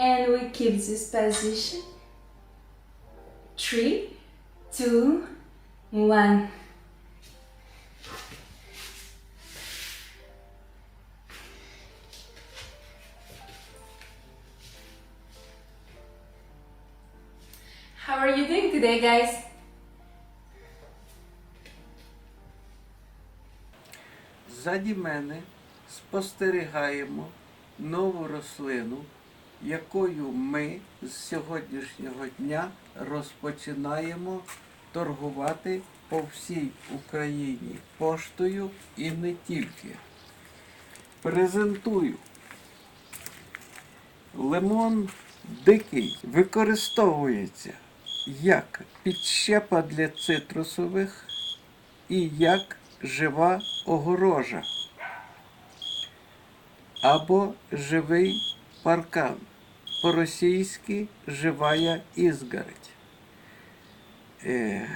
And we keep this position. Three, two, one. How are you doing today, guys? Ззаді мене спостерігаємо нову рослину, якою ми з сьогоднішнього дня розпочинаємо торгувати по всій Україні поштою і не тільки. Презентую. Лимон дикий використовується як підщепа для цитрусових і як жива огорожа або живий паркан. По-російськи живая ізгородь. Е,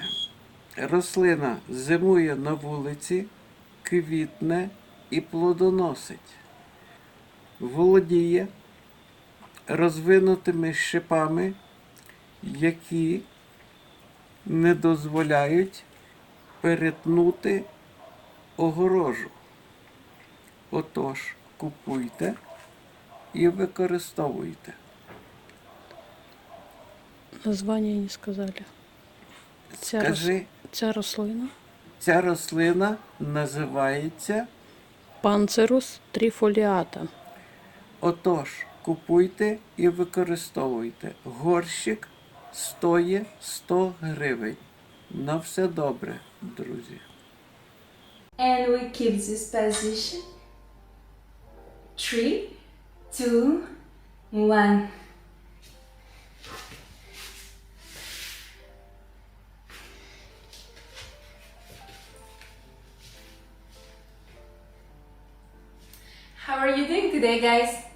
рослина зимує на вулиці, квітне і плодоносить. Володіє розвинутими шипами, які не дозволяють перетнути огорожу. Отож, купуйте і використовуйте. Название не сказали. Ця, рос... Ця рослина ця рослина називається. панцирус трифоліата. Отож, купуйте і використовуйте. Горщик стоїть 100 гривень. На все добре, друзі. And we keep this position. Three, two, one. Are you doing today, guys?